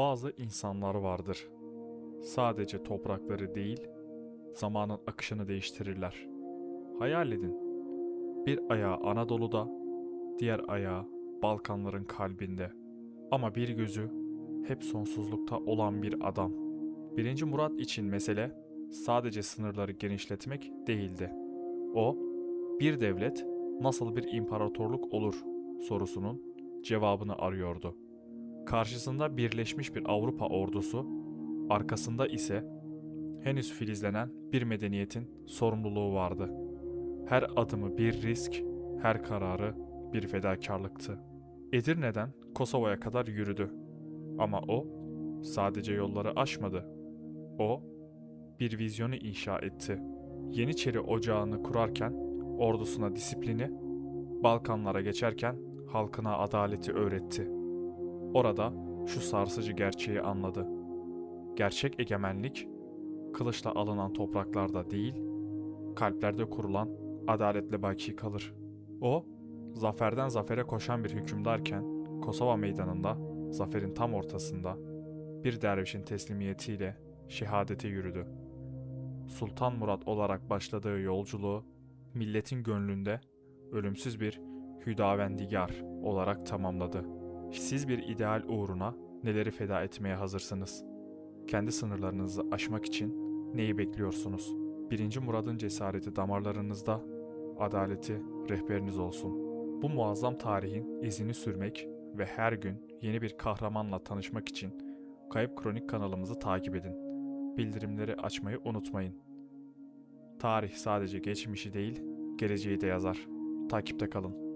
Bazı insanlar vardır. Sadece toprakları değil, zamanın akışını değiştirirler. Hayal edin. Bir ayağı Anadolu'da, diğer ayağı Balkanların kalbinde. Ama bir gözü hep sonsuzlukta olan bir adam. Birinci Murat için mesele sadece sınırları genişletmek değildi. O, bir devlet nasıl bir imparatorluk olur sorusunun cevabını arıyordu. Karşısında birleşmiş bir Avrupa ordusu, arkasında ise henüz filizlenen bir medeniyetin sorumluluğu vardı. Her adımı bir risk, her kararı bir fedakarlıktı. Edirne'den Kosova'ya kadar yürüdü. Ama o sadece yolları aşmadı. O bir vizyonu inşa etti. Yeniçeri ocağını kurarken ordusuna disiplini, Balkanlara geçerken halkına adaleti öğretti. Orada şu sarsıcı gerçeği anladı. Gerçek egemenlik kılıçla alınan topraklarda değil, kalplerde kurulan adaletle baki kalır. O, zaferden zafere koşan bir hükümdarken Kosova meydanında zaferin tam ortasında bir dervişin teslimiyetiyle şehadete yürüdü. Sultan Murat olarak başladığı yolculuğu milletin gönlünde ölümsüz bir hüdavendigar olarak tamamladı. Siz bir ideal uğruna neleri feda etmeye hazırsınız? Kendi sınırlarınızı aşmak için neyi bekliyorsunuz? Birinci Murad'ın cesareti damarlarınızda, adaleti rehberiniz olsun. Bu muazzam tarihin izini sürmek ve her gün yeni bir kahramanla tanışmak için Kayıp Kronik kanalımızı takip edin. Bildirimleri açmayı unutmayın. Tarih sadece geçmişi değil, geleceği de yazar. Takipte kalın.